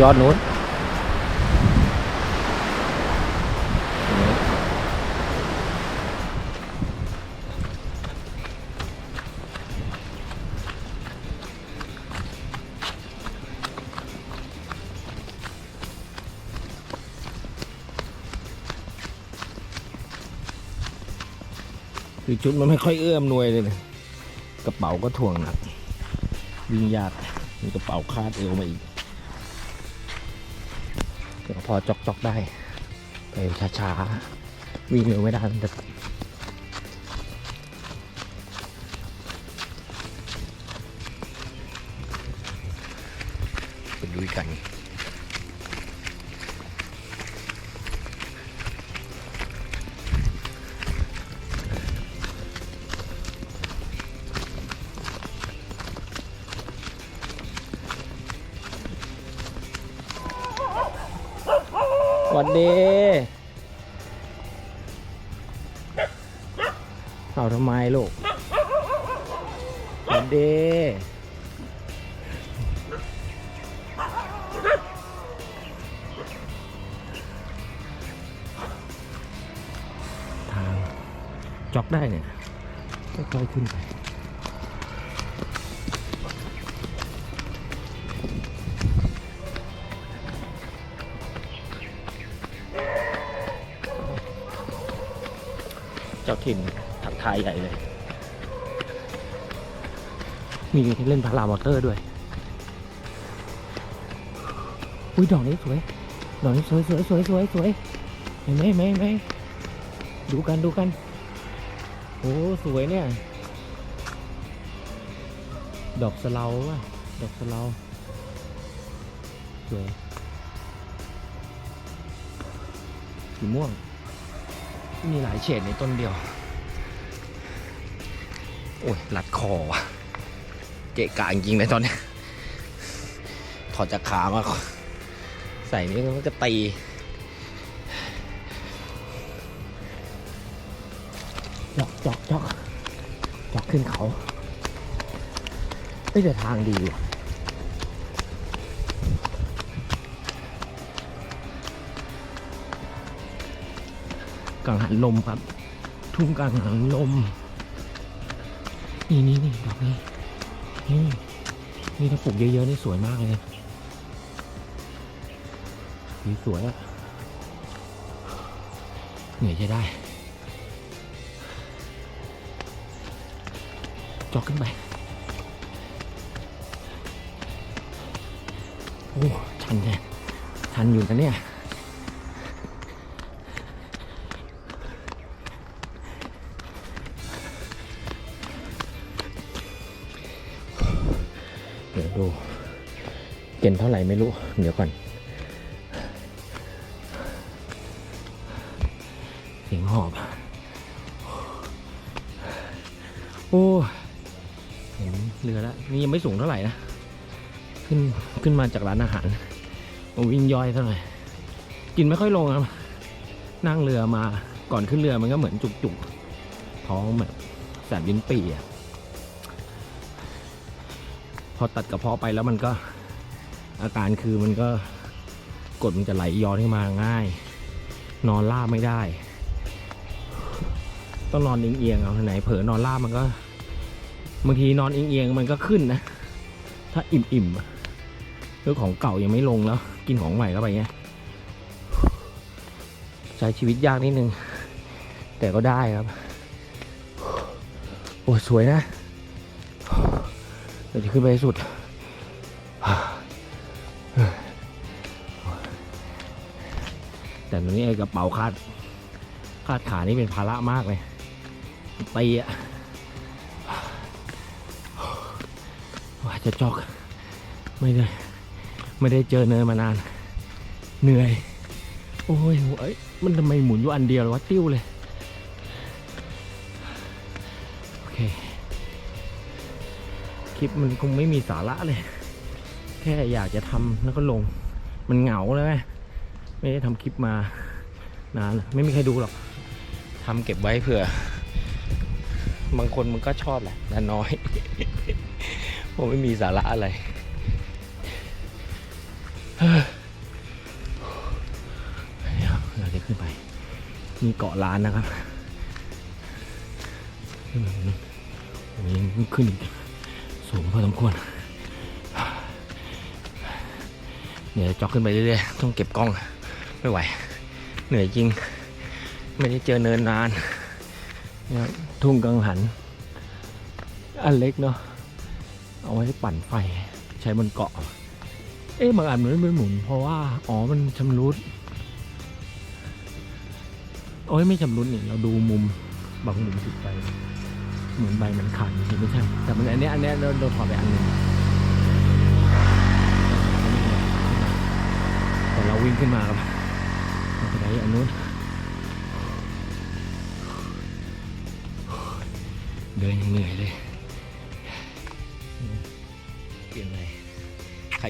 ยอดนู้นคือชุดมันไม่ค่อยเอื้อมหน่วยเลยนะกระเป๋าก็ถ่วงหนักวิ่งยากมีกระเป๋าคาดเอวมาอีก แต่ก็พอจอกจอกๆได้ไปช้าๆวิ่งเร็วไม่ได้มันจะ จ็อกได้เนี่ยค่อยๆขึ้นไปเจ้าถิ่นทักทายใหญ่เลย มีเล่นพารามอเตอร์ด้วย อุ้ยดอกนี้สวย ดอกนี้สวยสวยสวยสวยสวยเห็นไหมเห็นไหมเห็นไหมดูกันดูกัน โอ้สวยเนี่ย ดอกสะเลาว่ะ ดอกสะเลาสวยสีม่วง มีหลายเฉดในต้นเดียว โอ้ยรัดคอว่ะ เกะกะจริงเลยตอนนี้ ถอดจากขามา ใส่นี่มันก็ตี ขึ้นเขาไม่แต่ทางดีว่ะกังหันลมครับ ทุ่งกังหันลม นี่นี่นี่ดอกนี้นี่นี่ถ้าปลูกเยอะๆ นี่สวยมากเลยสีสวยอะเหนื่อยใช้ได้ จอกขึ้นไป โอ้ชันแน่ชันอยู่นะเนี่ยเดี๋ยวดู เกณฑ์เท่าไหร่ไม่รู้ เดี๋ยวก่อน ไม่สูงเท่าไหร่นะ ขึ้นขึ้นมาจากร้านอาหารมาวิ่งย่อยเท่าไหร่กินไม่ค่อยลงครับ นั่งเรือมาก่อนขึ้นเรือมันก็เหมือนจุกๆ ท้องแบบแสบลิ้นปี่อะพอตัดกระเพาะไปแล้วมันก็อาการคือมันก็กดมันจะไหลย้อนขึ้นมาง่าย นอนราบไม่ได้ ต้องนอนเอียงๆเอาไหนเผลอนอนราบมันก็ บางทีนอนเอียงๆมันก็ขึ้นนะ ถ้าอิ่มๆเรื่องของเก่ายังไม่ลงแล้ว กินของใหม่เข้าไปเงี้ยใช้ชีวิตยากนิดนึง แต่ก็ได้ครับ โอ้สวยนะเดี๋ยวจะขึ้นไปสุดแต่ตอนนี้ไอ้กระเป๋าคาดคาดขานี่เป็นภาระมากเลยตีอะ จะจอกไม่ได้ไม่ได้เจอเนินมานาน เหนื่อย โอ้ยหัวเอ้มันทำไมหมุนอยู่อันเดียวเลยวะติ้วเลยโอเคคลิปมันคงไม่มีสาระเลย แค่อยากจะทำแล้วก็ลง มันเหงาเลยไหมไม่ได้ทำคลิปมานานไม่มีใครดูหรอกทำเก็บไว้เผื่อ บางคนมันก็ชอบแหละแต่น้อย ผมไม่มีสาระอะไร เราจะขึ้นไปมีเกาะล้านนะครับโอ้ขึ้นสูงพอสมควร เดี๋ยวจอกขึ้นไปเรื่อยๆ ต้องเก็บกล้อง ไม่ไหว เหนื่อยจริง ไม่ได้เจอเนินนาน ทุ่งกังหัน อันเล็กเนาะ เอาไว้ปั่นไฟใช้บนเกาะ เอ๊ะบางอันมันไม่หมุน เพราะว่า อ๋อ มันชำรุดโอ้ยไม่ชำรุดนี่เราดูมุมบางมุมผิดไป เหมือนใบมันขาดจริงไม่ใช่ แต่มันอันเนี้ยอันเนี้ยเราเราถอดไปอันหนึงแต่เราวิ่งขึ้นมาครับเราจะไปอันนู้น เดินยังเหนื่อยเลย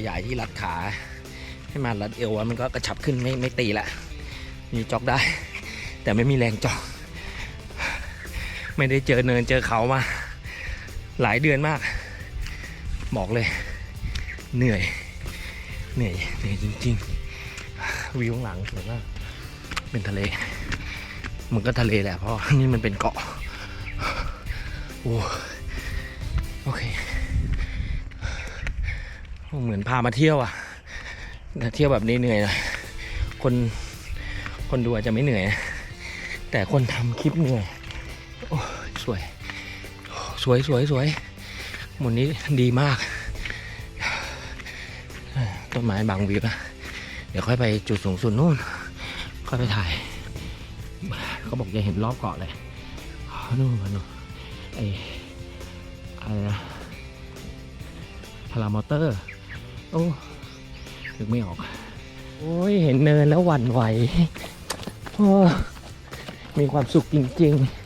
ยายที่รัดขา ให้มันรัดเอวอะมันก็กระชับขึ้นไม่ไม่ตีละมีจ็อกได้ แต่ไม่มีแรงจ็อกไม่ได้เจอเนินเจอเขามา หลายเดือนมาก บอกเลย เหนื่อย เหนื่อยเหนื่อยจริง ๆ วิวข้างหลังสวยมากเป็นทะเล มันก็ทะเลแหละเพราะนี่มันเป็นเกาะโอ้โอเค เหมือนพามาเที่ยวอะเที่ยวแบบนี้เหนื่อยนะคนคนดูอาจจะไม่เหนื่อย แต่คนทำคลิปเหนื่อยโอ้สวย สวยสวยสวยหมุนนี้ดีมากต้นไม้บางวิวนะเดี๋ยวค่อยไปจุดสูงสุดนู่น ค่อยไปถ่าย เขาบอกจะเห็นรอบเกาะเลยนู่นมานู่นไออะไรนะพารามอเตอร์ โอ้นึกไม่ออก โอ้ยเห็นเนินแล้วหวั่นไหวโอ้มีความสุขจริงๆ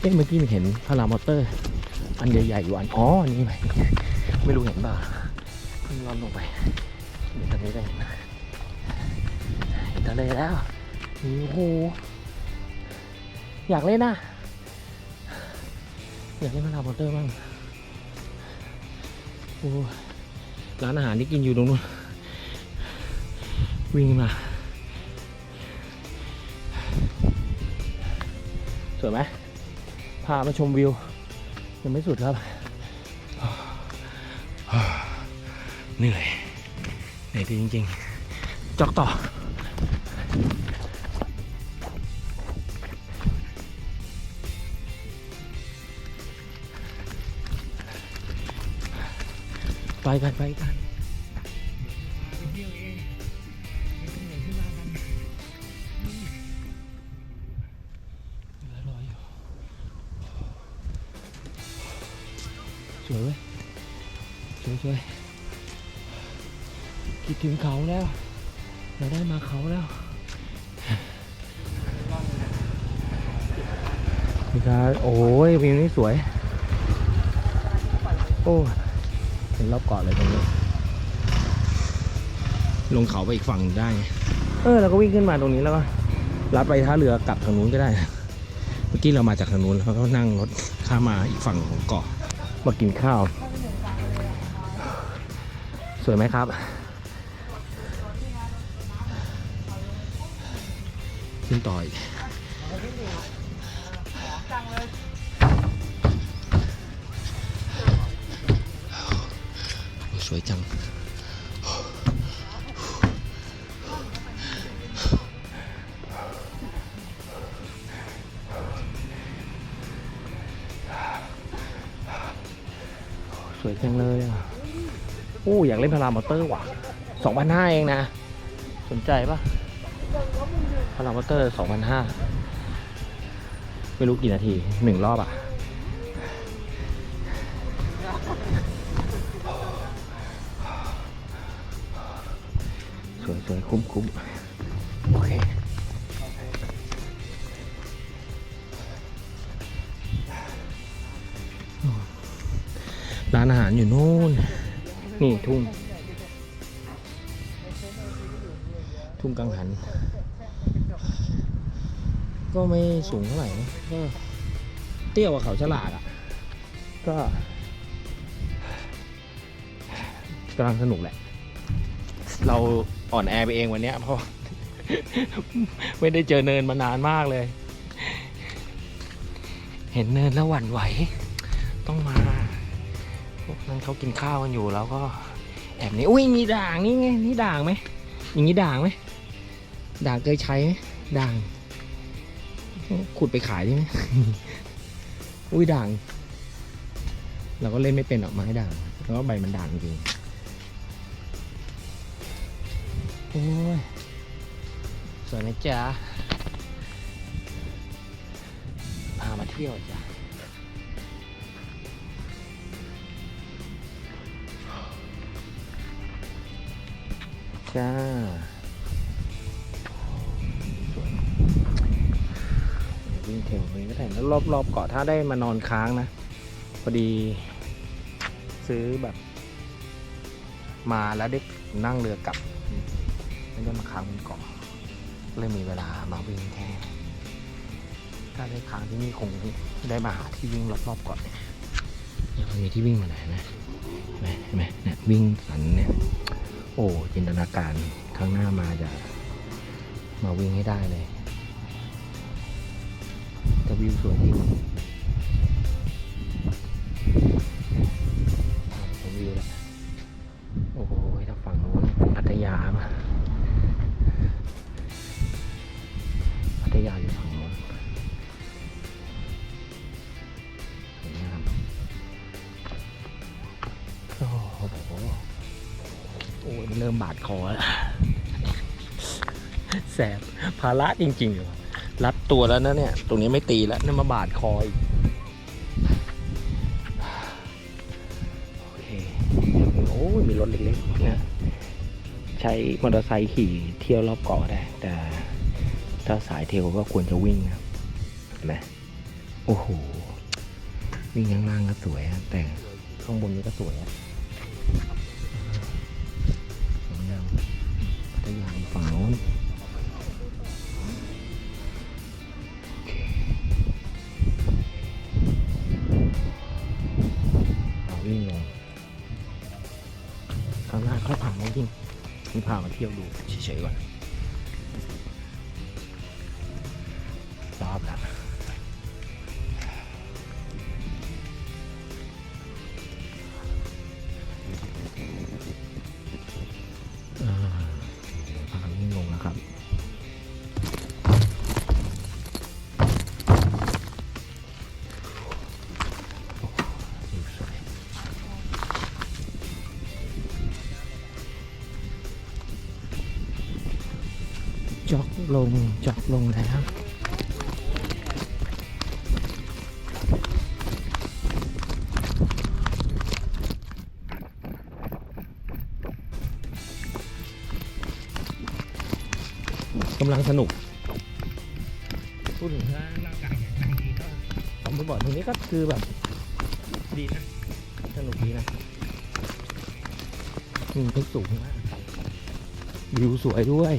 เอ๊ะเมื่อกี้เห็นพารามอเตอร์ อันใหญ่ๆอยู่อันอ๋อนนี้ไหมไม่รู้เห็นเปล่าเพิ่งล่อนลงไปเดี๋ยวตอนนี้ได้เห็นนะเห็นทะเลแล้วโอ้โหอยากเล่นนะ อยากเล่นพารามอเตอร์บ้างโอ้ร้านอาหารที่กินอยู่ตรงนู้น วิ่งมา สวยไหมพามาชมวิว ยังไม่สุดครับ เหนื่อย เหนื่อยจริงๆ จอกต่อ กันไปกันสวยเว้ยสวยสวยคิดถึงเขาแล้ว เราได้มาเขาแล้วนี่ครับโอ้ยวิวนี้สวย โอ้ เห็นรอบเกาะเลยตรงนี้ ลงเขาไปอีกฝั่งได้ เออเราก็วิ่งขึ้นมาตรงนี้แล้วก็ลัดไปท่าเรือกลับทางนู้นก็ได้ เมื่อกี้เรามาจากทางนู้นแล้วก็นั่งรถข้ามมาอีกฝั่งของเกาะมากินข้าว สวยไหมครับขึ้นต่ออีก สวยจัง สวยจังเลยอะอ้อยากเล่นพารามอเตอร์ว่ะสองพันห้าเองนะ สนใจปะพารามอเตอร์สองพันห้าไม่รู้กี่นาทีหนึ่งรอบอะ คุ้มคุ้มโอเคร้านอาหารอยู่นู่น นี่ทุ่ง ทุ่งกังหัน ก็ไม่สูงเท่าไหร่นะก็เตี้ยกว่าเขาฉลาดอะ ก็กำลังสนุกแหละ เรา อ่อนแอไปเองวันเนี้ยเพราะ ไม่ได้เจอเนินมานานมากเลย เห็นเนินแล้วหวั่นไหว ต้องมาพวกนั้นเขากินข้าวกันอยู่แล้วก็ แอบนี้อุ้ยมีด่างนี่ไงนี่ด่างไหมอย่างนี้ด่างไหมด่างเคยใช้ไหมด่าง ขุดไปขายได้ไหมอุ้ยด่าง เราก็เล่นไม่เป็นหรอกไม้ด่างเพราะว่าใบมันด่างจริง โอ้ย สวยนะจ๊ะ พามาเที่ยวจ้ะจ้าสวยวิ่งเทลนี้ก็ได้แล้วรอบๆเกาะถ้าได้มานอนค้างนะ พอดี ซื้อแบบ มาแล้วได้นั่งเรือกลับ ค้างบนเกาะก็เลยมีเวลามาวิ่งแค่ถ้าได้ค้างที่นี่คงได้มาหาที่วิ่งรอบๆเกาะเนี่ยเนี่ยมันมีที่วิ่งมาไหนนไหมเห็นไหมเนี่ยวิ่งสันเนี่ย โอ้จินตนาการข้างหน้ามาจะมาวิ่งให้ได้เลยแต่วิวสวยจริง ภาระจริงๆเลยว่ะรัดตัวแล้วนะเนี่ย ตรงนี้ไม่ตีแล้วนี่มาบาดคออีกโอเคโอ้ยมีรถเล็กๆนะใช้มอเตอร์ไซค์ขี่เที่ยวรอบเกาะได้ แต่ถ้าสายเทลก็ควรจะวิ่งนะเห็นไหมโอ้โหวิ่งข้างล่างก็สวยแต่ข้างบนนี้ก็สวยอะ พามาเที่ยวดูเฉยๆก่อน จอกลงจอกลงแล้วกำลังสนุกพูดถึงถ้าร่างกายแข็งแรงดีก็ผมไปบอกตรงนี้ก็คือแบบ ดีนะ สนุกดีนะอืมสูงมากวิวสวยด้วย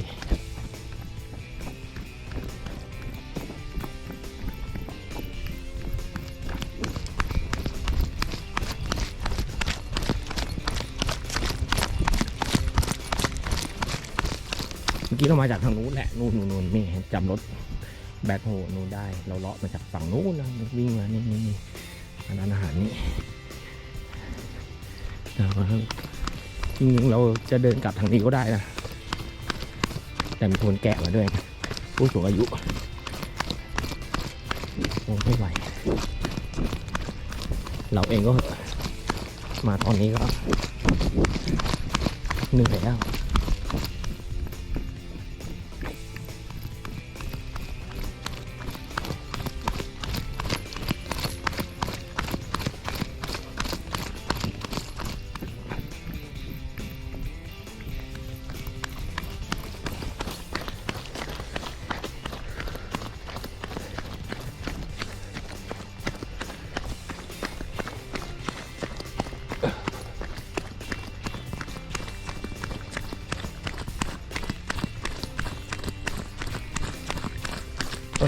มาจากทางนู้นแหละ นู่นนู่นนู่นนี่จำรถแบ็คโฮนู่นได้ เราเลาะมาจากฝั่งนู้นนะวิ่งมานี่นี่นี่ร้นอาหารนี่แต่ว่าจริงๆเราจะเดินกลับทางนี้ก็ได้นะ แต่มีคนแกะมาด้วยนผู้สูงอายุโอ้ไม่ไหว เราเองก็มาตอนนี้ก็เหนื่อยแล้ว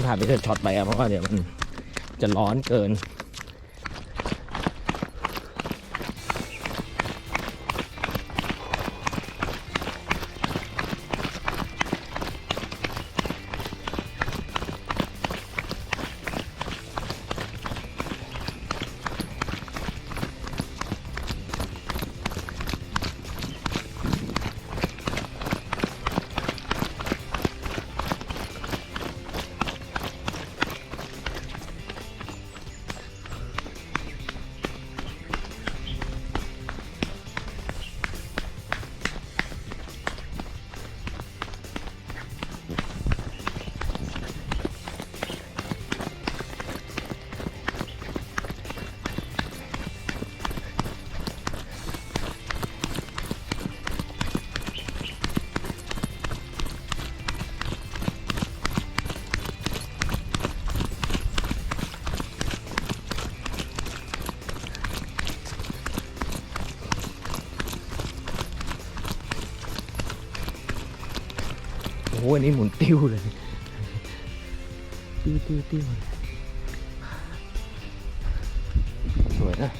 ถ่ายไปเสร็จช็อตไปอะเพราะว่าเดี๋ยวมันจะร้อนเกิน อันนี้หมุนติ้วเลย ติ้วติ้วติ้วสวยนะ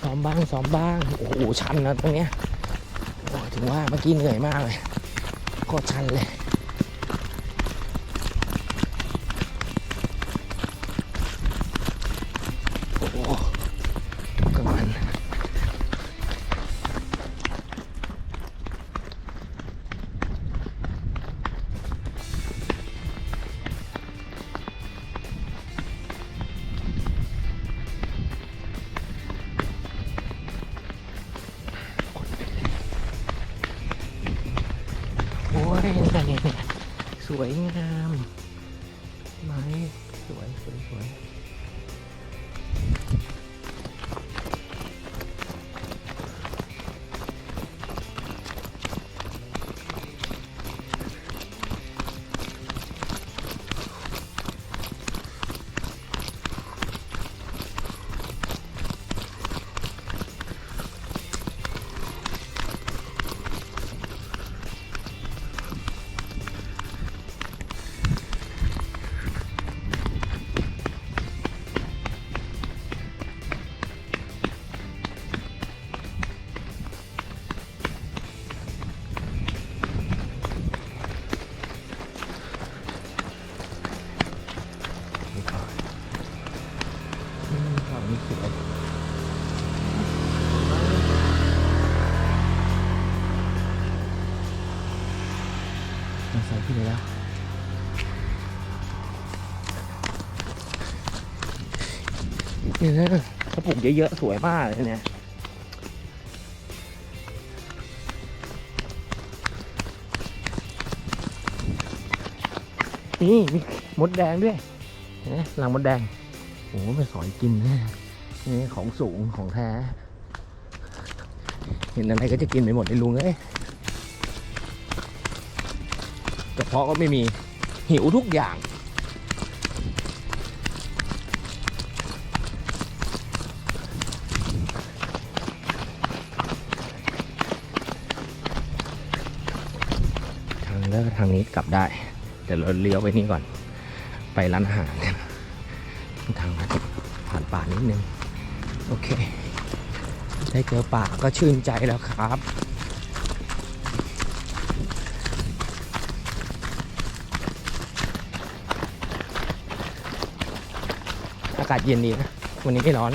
ซ้อมบ้างซ้อมบ้าง โอ้โหชันนะตรงเนี้ยโอ้ถึงว่าเมื่อกี้เหนื่อยมากเลยโคตรชันเลย ใส่ที่ไหนแล้วเนี่ยนะถ้าปลูกเยอะๆ สวยมากเลยเนี่ยนี่มีมดแดงด้วยนไหมรังมดแดงโอ้โหไปสอยกินนะนี่ของสูงของแท้ เห็นอะไรก็จะกินไปหมดเลยลุงเอ้ย ระเพาะก็ไม่มีหิวทุกอย่าง ทางเลือกทางนี้กลับได้เดี๋ยวเราเลี้ยวไปนี่ก่อน ไปร้านอาหารทางลัดผ่านป่านิดนึง โอเค ได้เจอป่าก็ชื่นใจแล้วครับากาศเย็นดีนะ วันนี้ไม่ร้อน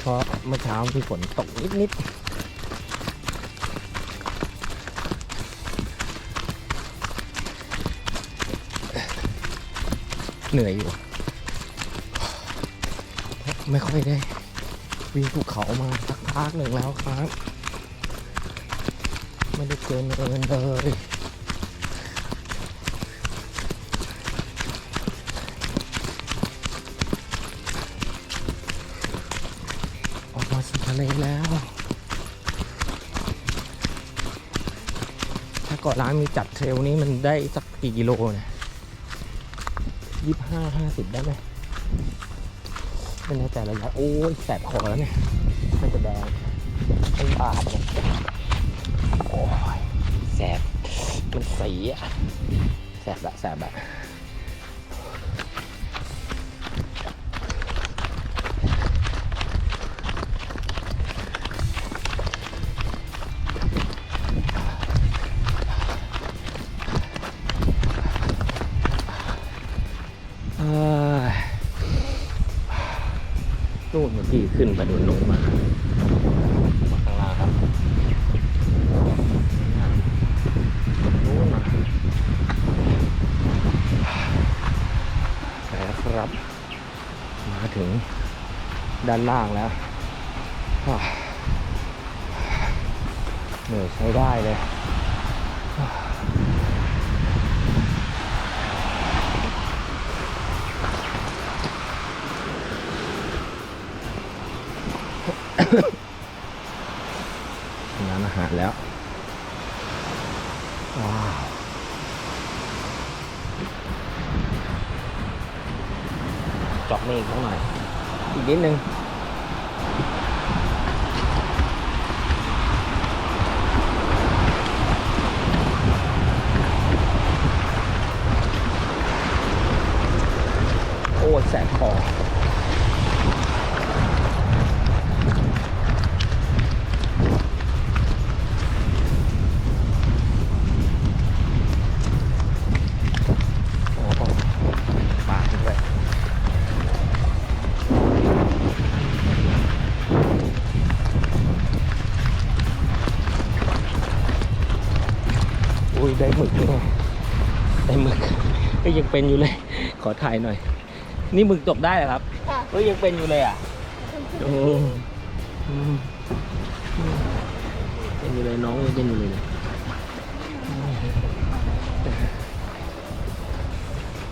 เพราะเมื่อเช้ามีฝนตกนิดๆเหนื่อยอยู่ ไม่ค่อยได้ วิ่งภูเขามาสักพักหนึ่งแล้วครับ ไม่ได้เกินเอินเลยออกมาสู่ทะเลแล้ว ร้านมีจัดเทรลนี้มันได้สักกี่กิโลนี่ยยี่ห้าห้าสิบได้ไหมไม่แน่ใจระยะโอ้ยแสบคอแล้วเนี่ยมันจะแดงเป็นบาดเนี่ยโอ้ยแสบเป็นสีอะแสบละแสบละ นที่ขึ้นไปดูนลงมามาข้างล่างครับนู่นมาแล้วครับ มาถึงด้านล่างแล้วเหนื่อยใช้ได้เลย ร้านอาหารแล้ว ว้าว จอกนี่อีกสักหน่อยอีกนิดนึง ยังเป็นอยู่เลย ขอถ่ายหน่อย นี่หมึกตกได้เหรอครับค่ะเฮ้ยยังเป็นอยู่เลยอะโอ้อืมเป็นอยู่เลยน้องยังเป็นอยู่เลยเนี่ย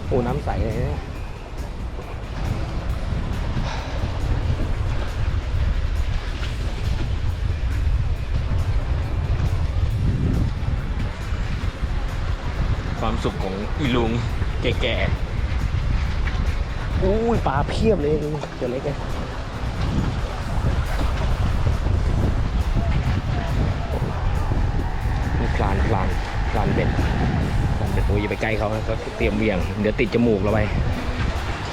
โอ้น้ำใสเลยเนี่ยความสุขของอีลุง แก่ๆอุ้ยปลาเพียบเลยลุงตัวเล็กเลยนี่พลานพลานพลานเบ็ดพลานเบ็ดโอ้ยอย่าไปใกล้เขาเขาเตรียมเบี่ยง เดี๋ยวติดจมูกเราไป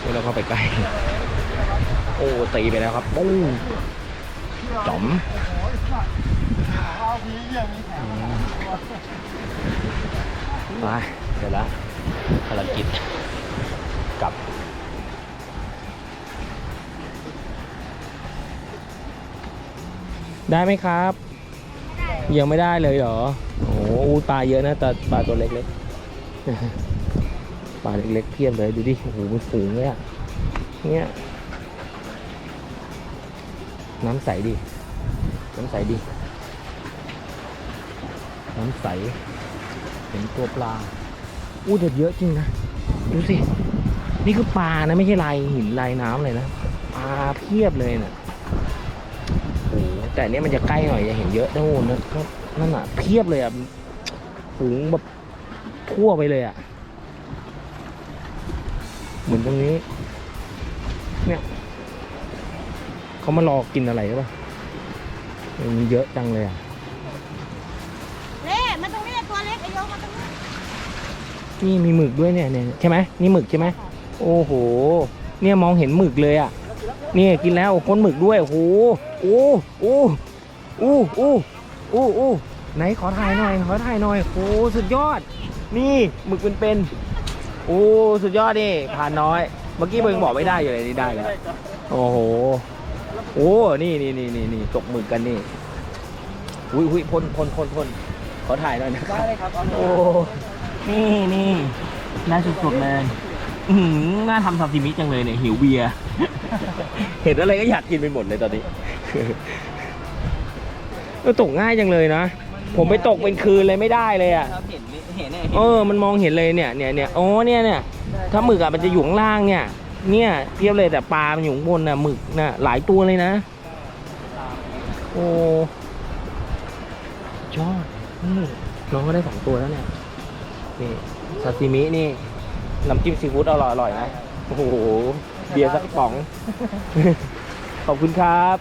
ไม่ต้องเข้าไปใกล้โอ้ตีไปแล้วครับปุ้งจอมไปเสร็จแล้ว ภารกิจกับ ได้ไหมครับ ยังไม่ได้เลยเหรอ โอ้โหปลาเยอะนะแต่ปลาตัวเล็กๆ ปลาเล็กๆเพียบเลยดูดิ โอ้โหมันฝูงเลยอะเนี่ย น้ำใสดิ น้ำใสดิ น้ำใส เห็นตัวปลา อู้แต่เยอะจริงนะ ดูสิ นี่คือปลานะไม่ใช่ลายหินลายน้ำเลยนะ ปลาเพียบเลยน่ะโอ้แต่นเนี้ยมันจะใกล้หน่อยจะเห็นเยอะนะโอ้นะครับนั่นอะเพียบเลยอะฝูงแบบทั่วไปเลยอะ เหมือนตรงนี้ เนี่ยเขามารอกินอะไรหรือเปล่ามันเยอะจังเลยอะ นี่มีหมึกด้วยเนี่ยเนี่ยใช่ไหมนี่หมึกใช่ไหมโอ้โห เนี่ยมองเห็นหมึกเลยอะเนี่ยกินแล้วก้นหมึกด้วยโอ้โหโอ้โอ้โอ้โอ้โอ้โอ้ไหนขอถ่ายหน่อยขอถ่ายหน่อยโอ้สุดยอด นี่หมึกเป็นๆโอ้สุดยอดดิผ่านน้อย เมื่อกี้เบิ่งบอกไม่ได้อยู่เลยนี่ได้แล้วโอ้โหโอ้นี่นี่นี่นี่นี่ตกหมึกกันนี่อุ้ยอุ้ยพ่นพ่นพ่นพ่นขอถ่ายหน่อยนะครับได้เลยครับโอ้ นี่นี่น่าสุดๆเลยอือหือน่าทำซาซิมิจังเลยเนี่ยหิวเบียร์ เห็นอะไรก็อยากกินไปหมดเลยตอนนี้ เออตกง่ายจังเลยนะ ผมไปตกเป็นคืนเลยไม่ได้เลยอะครับเห็นเห็นเออ มันมองเห็นเลยเนี่ยเนี่ยเนี่ยอ๋อเนี่ยเนี่ย ถ้าหมึกอะมันจะอยู่ข้างล่างเนี่ย เนี่ยเทียบเลยแต่ปลา มันอยู่ข้างบนน่ะหมึกน่ะหลายตัวเลยนะ โอ้ชอบนี่น้องก็ได้สองตัวแล้วเนี่ย นี่ซาซิมินี่น้ำจิ้มซีฟู้ดอร่อยอร่อยนะ โอ้โห เบียร์สักกระป๋อง ขอบคุณครับ